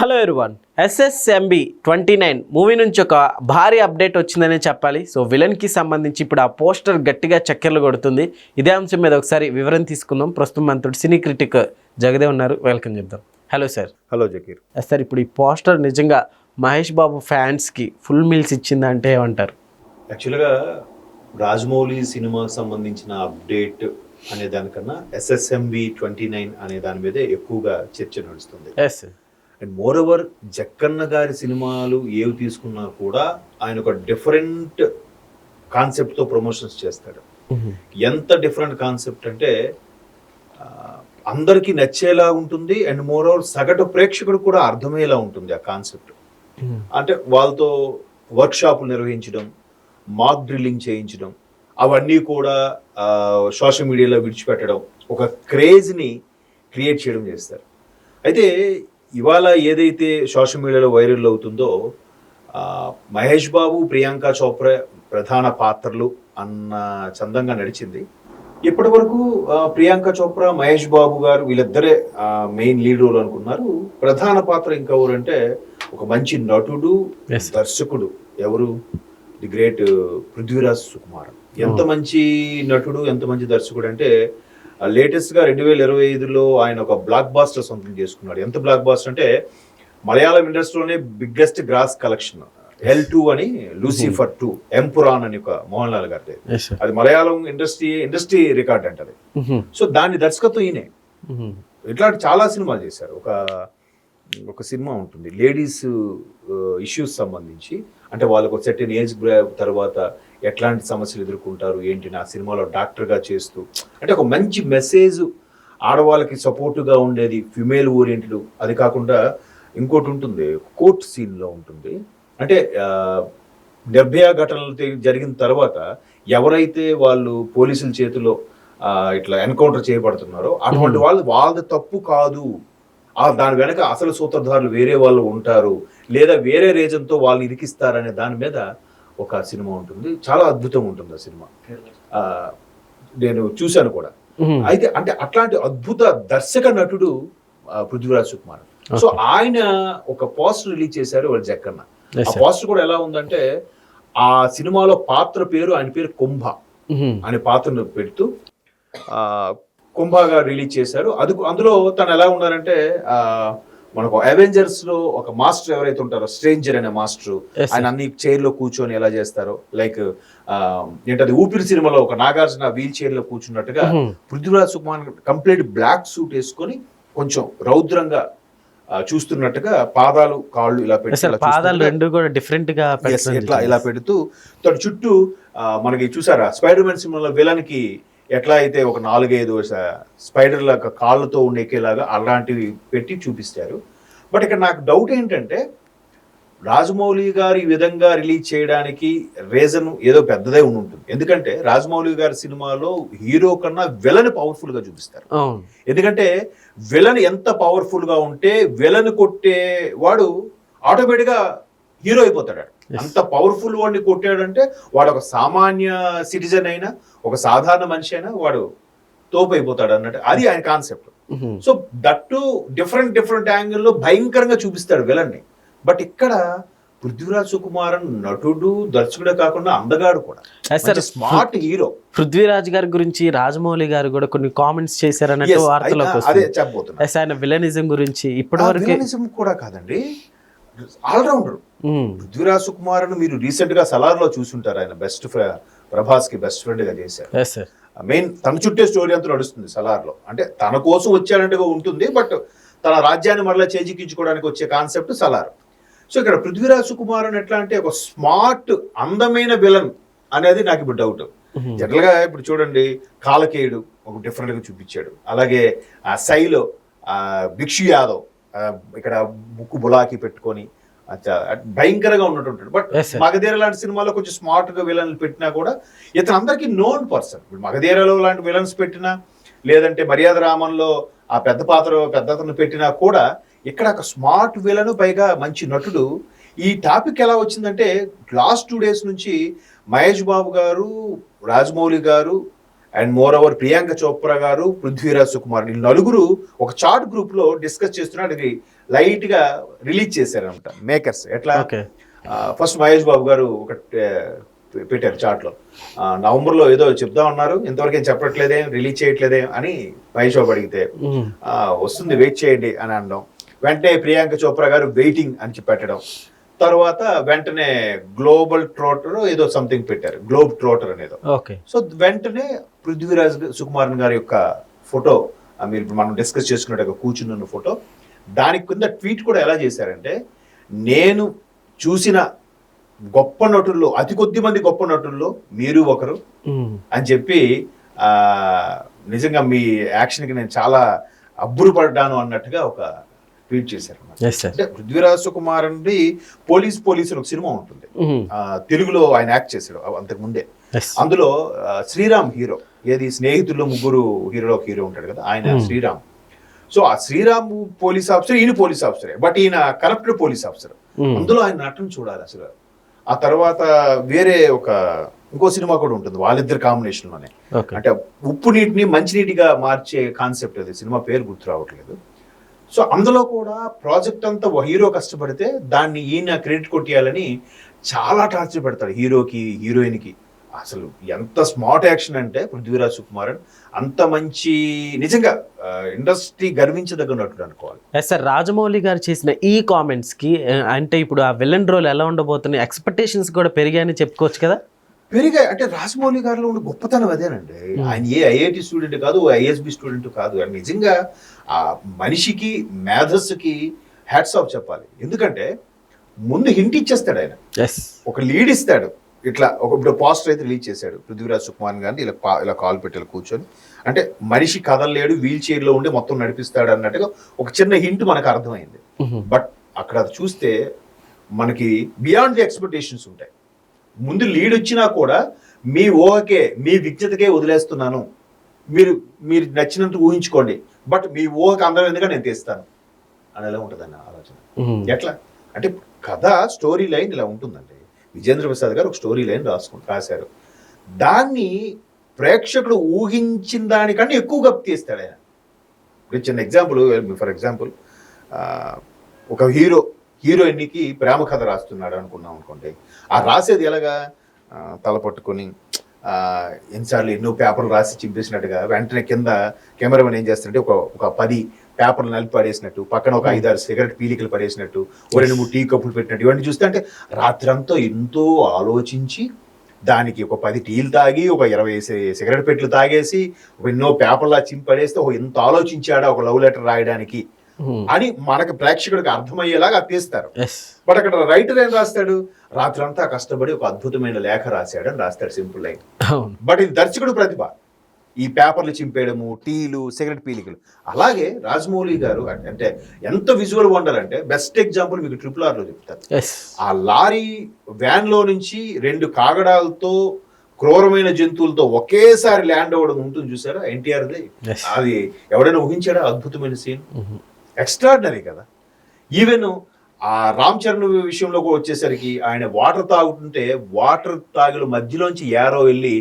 Hello everyone SSMB twenty nine movie నుంచి ఒక భారీ అప్డేట్ వచ్చిందనే చెప్పాలి. సో విలన్కి సంబంధించి ఇప్పుడు ఆ పోస్టర్ గట్టిగా చక్కెర్లు కొడుతుంది. ఇదే అంశం మీద ఒకసారి వివరణ తీసుకుందాం. ప్రస్తుతం మనతో సినీ క్రిటిక్ జగదే ఉన్నారు. వెల్కమ్ చెప్దాం. Hello sir. Hello Zakir. Sir ఇప్పుడు ఈ పోస్టర్ నిజంగా మహేష్ బాబు ఫ్యాన్స్కి ఫుల్ మీల్స్ ఇచ్చిందంటే ఏమంటారు? యాక్చువల్గా రాజమౌళి సినిమాకి సంబంధించిన అప్డేట్ అనే దానికన్నా ఎస్ఎస్ఎంబి ట్వంటీ నైన్ అనే దాని మీదే ఎక్కువగా చర్చ నడుస్తుంది. Yes and more over Jakkanna గారి సినిమాలు ఏవి తీసుకున్నా కూడా ఆయన ఒక డిఫరెంట్ కాన్సెప్ట్తో ప్రమోషన్స్ చేస్తాడు. ఎంత డిఫరెంట్ కాన్సెప్ట్ అంటే అందరికీ నచ్చేలా ఉంటుంది అండ్ మోర్ ఓవర్ సగటు ప్రేక్షకుడు కూడా అర్థమయ్యేలా ఉంటుంది ఆ కాన్సెప్ట్ అంటే వాళ్ళతో వర్క్షాపులు నిర్వహించడం మాక్ డ్రిల్లింగ్ చేయించడం అవన్నీ కూడా సోషల్ మీడియాలో విడిచిపెట్టడం ఒక క్రేజ్ని క్రియేట్ చేయడం చేస్తారు. అయితే ఇవాళ ఏదైతే సోషల్ మీడియాలో వైరల్ అవుతుందో ఆ, మహేష్ బాబు ప్రియాంక చోప్రా ప్రధాన పాత్రలు అన్న చందంగా నడిచింది. ఇప్పటి వరకు ప్రియాంక చోప్రా మహేష్ బాబు గారు వీళ్ళిద్దరే మెయిన్ లీడ్ రోల్ అనుకున్నారు. ప్రధాన పాత్ర ఇంకెవరంటే ఒక మంచి నటుడు. దర్శకుడు. ఎవరు? The great Prithviraj Sukumar. ఎంత మంచి నటుడు ఎంత మంచి దర్శకుడు అంటే లేటెస్ట్గా రెండు వేల ఇరవై ఐదులో ఆయన ఒక బ్లాక్ బాస్టర్ సొంతం చేసుకున్నాడు. ఎంత బ్లాక్ బాస్టర్ అంటే Malayalam ఇండస్ట్రీలోనే biggest gross collection L two అని లూసిఫర్ టూ ఎంపురాన్ అని ఒక మోహన్ లాల్ గారి అది మలయాళం ఇండస్ట్రీ ఇండస్ట్రీ రికార్డ్ అంటది సో దాని దర్శకత్వం ఈయనే. ఇట్లాంటి చాలా సినిమాలు చేశారు. ఒక ఒక సినిమా ఉంటుంది. లేడీస్ ఇష్యూస్ సంబంధించి. అంటే వాళ్ళకు సెటిన్ ఏజ్ తర్వాత ఎట్లాంటి సమస్యలు ఎదుర్కొంటారు? ఏంటి? నా సినిమాలో డాక్టర్గా చేస్తూ అంటే ఒక మంచి మెసేజ్ ఆడవాళ్ళకి సపోర్టుగా ఉండేది ఫిమేల్ ఓరియంటెడ్ అది కాకుండా ఇంకోటి ఉంటుంది కోర్ట్ సీన్లో ఉంటుంది. అంటే నిర్భయ ఘటనలు జరిగిన తర్వాత ఎవరైతే వాళ్ళు పోలీసుల చేతిలో ఇట్లా ఎన్కౌంటర్ చేయబడుతున్నారో అటువంటి వాళ్ళు వాళ్ళది తప్పు కాదు. దాని వెనక అసలు సూత్రధారులు వేరే వాళ్ళు ఉంటారు. లేదా వేరే రీజన్తో వాళ్ళని ఇరికిస్తారనే దాని మీద ఒక సినిమా ఉంటుంది. చాలా అద్భుతంగా ఉంటుంది ఆ సినిమా. ఆ, నేను చూశాను కూడా. అయితే అంటే అట్లాంటి అద్భుత దర్శక నటుడు పృథ్వీరాజ్ సుకుమార్. సో ఆయన ఒక పోస్టర్ రిలీజ్ చేశారు వాళ్ళు జక్కన్న. ఆ పోస్టర్ కూడా ఎలా ఉందంటే ఆ సినిమాలో పాత్ర పేరు ఆయన పేరు కుంభ. అనే పాత్రను పెడుతూ ఆ, కుంభగా రిలీజ్ చేశారు. అది అందులో తను ఎలా ఉన్నారంటే ఆ, మనకు అవెంజర్స్లో ఒక మాస్టర్ ఎవరైతే ఉంటారో స్ట్రేంజర్ అనే మాస్టర్ ఆయన అన్ని చైర్లో కూర్చొని ఎలా చేస్తారో లైక్ ఏంటది ఊపిరి సినిమాలో ఒక నాగార్జున వీల్ చైర్లో కూర్చున్నట్టుగా Prithviraj Sukumar complete black suit వేసుకొని కొంచెం రౌద్రంగా చూస్తున్నట్టుగా పాదాలు కాళ్ళు ఇలా పెట్టి పాదాలు రెండు కూడా డిఫరెంట్గా జరిగింది. ఇలా పెడుతూ తన చుట్టూ మనకి చూసారా స్పైడర్ మ్యాన్ సినిమాలో విలన్కి ఎట్లా అయితే ఒక నాలుగైదు స్పైడర్ లాగా కాళ్ళతో ఉండేకేలాగా అలాంటివి పెట్టి చూపిస్తారు. బట్ ఇక్కడ నాకు డౌట్ ఏంటంటే రాజమౌళి గారు ఈ విధంగా రిలీజ్ చేయడానికి రీజన్ ఏదో పెద్దదే ఉండి ఉంటుంది ఎందుకంటే రాజమౌళి గారి సినిమాలో హీరో కన్నా విలన్ పవర్ఫుల్గా చూపిస్తారు ఎందుకంటే విలన్ ఎంత పవర్ఫుల్గా ఉంటే విలన్ కొట్టే వాడు ఆటోమేటిక్గా హీరో అయిపోతాడు అంత పవర్ఫుల్ వాడిని కొట్టాడంటే వాడు ఒక సామాన్య సిటిజన్ అయినా ఒక సాధారణ మనిషి అయినా వాడు తోపు అయిపోతాడు అన్నట్టు. అది ఆయన concept. So that different different యాంగిల్లో భయంకరంగా చూపిస్తాడు విలన్ని. బట్ ఇక్కడ పృథ్వీరాజ్ సుకుమారన్ నటుడు దర్శకుడే కాకుండా అందగాడు కూడా. sir. Smart hero. పృథ్వీరాజ్ గారి గురించి రాజమౌళి గారు కూడా కొన్ని కామెంట్స్ చేశారన్నట్టు వార్తలోకి అదే చెప్పబోతున్నా. ఆయన విలనిజం గురించి ఇప్పటి వరకు కూడా కాదండి. ఆల్రౌండర్. పృథ్వీరాజ్ సుకుమార్ను మీరు రీసెంట్గా సలార్లో చూసుంటారు. ఆయన బెస్ట్ ప్రభాస్కి బెస్ట్ ఫ్రెండ్గా చేశారు మెయిన్ తన చుట్టే స్టోరీ అంతా నడుస్తుంది సలార్లో అంటే తన కోసం వచ్చాడంటే ఉంటుంది బట్ తన రాజ్యాన్ని మరలా చేజిక్కించుకోవడానికి వచ్చే కాన్సెప్ట్ సలార్. సో ఇక్కడ పృథ్వీరాజ్ సుకుమార్ అని ఎట్లా అంటే ఒక స్మార్ట్ అందమైన విలన్ అనేది నాకు ఇప్పుడు డౌట్. జనరల్గా ఇప్పుడు చూడండి కాలకేయుడు ఒక డిఫరెంట్గా చూపించాడు. అలాగే ఆ సైలో ఆ భిక్షు యాదవ్ ఇక్కడ ముక్కు బులాకి పెట్టుకొని భయంకరంగా ఉన్నట్టు బట్. మగధీర లాంటి సినిమాలో కొంచెం స్మార్ట్గా విలన్లు పెట్టినా కూడా ఇతను అందరికీ నోన్ పర్సన్ ఇప్పుడు మగధీరలో లాంటి విలన్స్ పెట్టినా లేదంటే మర్యాద రామంలో ఆ పెద్ద పాత్ర పెద్ద అతను పెట్టినా కూడా ఇక్కడ ఒక స్మార్ట్ విలను పైగా మంచి నటుడు. ఈ టాపిక్ ఎలా వచ్చిందంటే లాస్ట్ టూ డేస్ నుంచి మహేష్ బాబు గారు రాజమౌళి గారు and more over Priyanka Chopra గారు పృథ్వీరాజ్ సుకుమార్ ఈ నలుగురు ఒక చాట్ గ్రూప్లో డిస్కస్ చేస్తున్నారు. ఇది లైట్గా రిలీజ్ చేశారనమాట మేకర్స్ ఎట్లా? ఫస్ట్ మహేష్ బాబు గారు ఒక పెట్టారు చాట్లో. నవంబర్లో ఏదో చెప్తా ఉన్నారు ఇంతవరకు ఏం చెప్పట్లేదే రిలీజ్ చేయట్లేదే అని మహేష్ బాబు అడిగితే వస్తుంది వెయిట్ చేయండి అని అనడం. వెంటనే ప్రియాంక చోప్రా గారు వెయిటింగ్ అని చెప్పి పెట్టడం. తర్వాత వెంటనే గ్లోబల్ ట్రోటర్ ఏదో సంథింగ్ పెట్టారు. గ్లోబ్ ట్రోటర్ అనేదో. ఓకే. సో వెంటనే పృథ్వీరాజ్ సుకుమారన్ గారి యొక్క ఫోటో మీరు మనం డిస్కస్ చేసుకున్నట్టు కూర్చుని ఉన్న ఫోటో దానికి కింద ట్వీట్ కూడా ఎలా చేశారంటే నేను చూసిన గొప్ప నటుల్లో అతి కొద్ది మంది గొప్ప నటుల్లో మీరు ఒకరు. అని చెప్పి ఆ, నిజంగా మీ యాక్షన్కి నేను చాలా అబ్బురుపడ్డాను అన్నట్టుగా ఒక ట్వీట్ చేశారు అంటే పృథ్వీరాజ్ సుకుమారన్ది పోలీస్ పోలీస్ అని ఒక సినిమా ఉంటుంది. తెలుగులో ఆయన యాక్ట్ చేశాడు అంతకు ముందే. అందులో శ్రీరామ్ హీరో ఏది స్నేహితుల్లో ముగ్గురు హీరోలో ఒక హీరో ఉంటాడు కదా ఆయన. శ్రీరామ్. సో ఆ శ్రీరామ్ పోలీస్ ఆఫీసర్ ఈయన పోలీస్ ఆఫీసరే బట్ ఈయన కరప్టెడ్ పోలీస్ ఆఫీసర్. అందులో ఆయన నటన చూడాలి అసలు. ఆ తర్వాత వేరే ఒక ఇంకో సినిమా కూడా ఉంటుంది వాళ్ళిద్దరు కాంబినేషన్లోనే అంటే ఉప్పు నీటిని మంచినీటిగా మార్చే కాన్సెప్ట్ అది సినిమా పేరు గుర్తు రావట్లేదు. సో అందులో కూడా ప్రాజెక్ట్ అంతా ఓ హీరో కష్టపడితే దాన్ని ఈయన క్రెడిట్ కొట్టేయాలని చాలా టార్చర్ పెడతాడు హీరోకి హీరోయిన్కి. అసలు ఎంత స్మార్ట్ యాక్షన్ అంటే పృథ్వీరాజ్ సుకుమారన్ అంత మంచి నిజంగా ఇండస్ట్రీ గర్వించదగ్గ నటుడు అనుకోవాలి. ఎస్ సార్ రాజమౌళి గారు చేసిన ఈ కామెంట్స్కి అంటే ఇప్పుడు ఆ విలన్ రోల్ ఎలా ఉండబోతున్నాయి ఎక్స్పెక్టేషన్స్ కూడా పెరిగాయని చెప్పుకోవచ్చు కదా? పెరిగాయి. అంటే రాజమౌళి గారిలో ఉన్న గొప్పతనం అదేనండి. ఆయన ఏ ఐఐటి స్టూడెంట్ కాదు ఐఎస్బి స్టూడెంట్ కాదు. నిజంగా ఆ మనిషికి మేధస్సుకి హ్యాట్స్ ఆఫ్ చెప్పాలి. ఎందుకంటే ముందు హింట్ ఇచ్చేస్తాడు ఆయన. ఒక లీడ్ ఇస్తాడు. ఇట్లా ఒక ఇప్పుడు పోస్టర్ అయితే రిలీజ్ చేశాడు. పృథ్వీరాజ్ సుకుమార్ గారిని ఇలా ఇలా కాల్ పెట్టి ఇలా కూర్చొని. అంటే మనిషి కదలలేడు వీల్ చైర్లో ఉండి మొత్తం నడిపిస్తాడు అన్నట్టుగా ఒక చిన్న హింట్ మనకు అర్థమైంది. బట్ అక్కడ అది చూస్తే మనకి బియాండ్ ది ఎక్స్పెక్టేషన్స్ ఉంటాయి. ముందు లీడ్ వచ్చినా కూడా మీ ఊహకే మీ విజ్ఞతకే వదిలేస్తున్నాను. మీరు మీరు నచ్చినంత ఊహించుకోండి. బట్ మీ ఊహకు అందరం ఎందుకంటే నేను తీస్తాను? అని ఎలా ఉంటుందన్న ఆలోచన. ఎట్లా? అంటే కథ స్టోరీ లైన్ ఇలా ఉంటుందండి. విజేంద్ర ప్రసాద్ గారు ఒక స్టోరీ లైన్ రాసుకు రాశారు. దాన్ని ప్రేక్షకుడు ఊహించిన దానికంటే ఎక్కువగా తీస్తాడు ఆయన. చిన్న ఎగ్జాంపుల్ ఫర్ ఎగ్జాంపుల్ ఒక హీరో హీరోయిన్కి ప్రేమ కథ రాస్తున్నాడు అనుకున్నాం అనుకోండి. ఆ రాసేది ఎలాగా? తల పట్టుకొని ఎన్నిసార్లు ఎన్నో పేపర్లు రాసి చింపేసినట్టుగా వెంటనే కింద కెమెరామెన్ ఏం చేస్తాడంటే ఒక ఒక పది పేపర్లు నలిపి పడేసినట్టు పక్కన ఒక ఐదారు సిగరెట్ పీలికలు పడేసినట్టు ఓ రెండు మూడు టీ కప్పులు పెట్టినట్టు ఇవన్నీ చూస్తే అంటే రాత్రంతా ఎంతో ఆలోచించి దానికి ఒక పది టీలు తాగి ఒక ఇరవై సిగరెట్ పెట్లు తాగేసి ఒక ఎన్నో పేపర్లా చింపడేస్తే పడేస్తే ఎంత ఆలోచించాడా ఒక లవ్ లెటర్ రాయడానికి? అని మనకి ప్రేక్షకుడికి అర్థమయ్యేలాగా తీస్తారు. బట్ అక్కడ రైటర్ ఏం రాస్తాడు? రాత్రంతా కష్టపడి ఒక అద్భుతమైన లేఖ రాశాడు అని రాస్తాడు సింపుల్ లైన్. బట్ ఇది దర్శకుడు ప్రతిభ. ఈ పేపర్లు చింపేయడము టీలు సిగరెట్ పీలికలు. అలాగే రాజమౌళి గారు అంటే ఎంత విజువల్ వండర్ అంటే బెస్ట్ ఎగ్జాంపుల్ మీకు ట్రిపుల్ ఆర్లో చెప్తారు ఆ లారీ వ్యాన్లో నుంచి రెండు కాగడాలతో క్రూరమైన జంతువులతో ఒకేసారి ల్యాండ్ అవ్వడం ఉంటుంది చూసారా? ఎన్టీఆర్ది. అది ఎవడైనా ఊహించాడా అద్భుతమైన సీన్ ఎక్స్ట్రాడినరీ కదా. ఈవెన్ ఆ రామ్ చరణ్ విషయంలో కూడా వచ్చేసరికి ఆయన వాటర్ తాగుతుంటే వాటర్ తాగుల మధ్యలోంచి యారో వెళ్ళి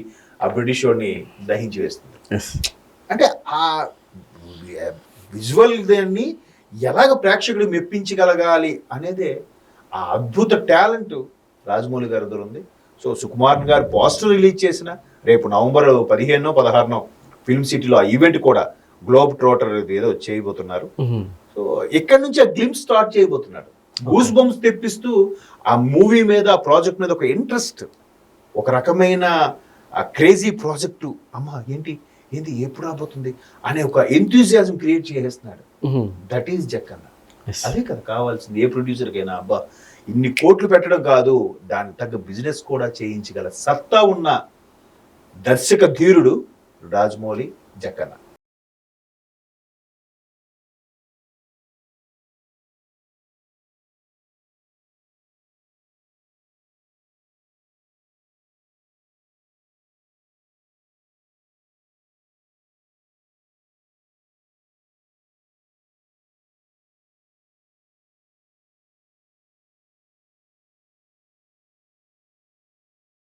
ఆ బ్రిటిష్ వాడిని దహించి వేస్తుంది. అంటే ఆ విజువల్ దాన్ని ఎలాగ ప్రేక్షకుడు మెప్పించగలగాలి అనేదే ఆ అద్భుత టాలెంట్ రాజమౌళి గారి దగ్గర ఉంది. సో సుకుమార్ గారు పోస్టర్ రిలీజ్ చేసిన రేపు నవంబర్ పదిహేనో పదహారునో ఫిల్మ్ సిటీలో ఆ ఈవెంట్ కూడా గ్లోబ్ ట్రోటర్ ఏదో చేయబోతున్నారు. సో ఇక్కడ నుంచి ఆ గ్లిమ్స్ స్టార్ట్ చేయబోతున్నాడు? గూస్ బంప్స్ తెప్పిస్తూ ఆ మూవీ మీద ఆ ప్రాజెక్ట్ మీద ఒక ఇంట్రెస్ట్ ఒక రకమైన క్రేజీ ప్రాజెక్టు. అమ్మా ఏంటి? ఏంటి ఎప్పుడు రాబోతుంది? అనే ఒక ఎంతూజియాజం క్రియేట్ చేసేస్తున్నాడు. That is Jakkanna. అదే కదా కావాల్సింది ఏ ప్రొడ్యూసర్కైనా అబ్బా ఇన్ని కోట్లు పెట్టడం కాదు దాని తగ్గ బిజినెస్ కూడా చేయించగల సత్తా ఉన్న దర్శక ధీరుడు రాజమౌళి జక్కన్న.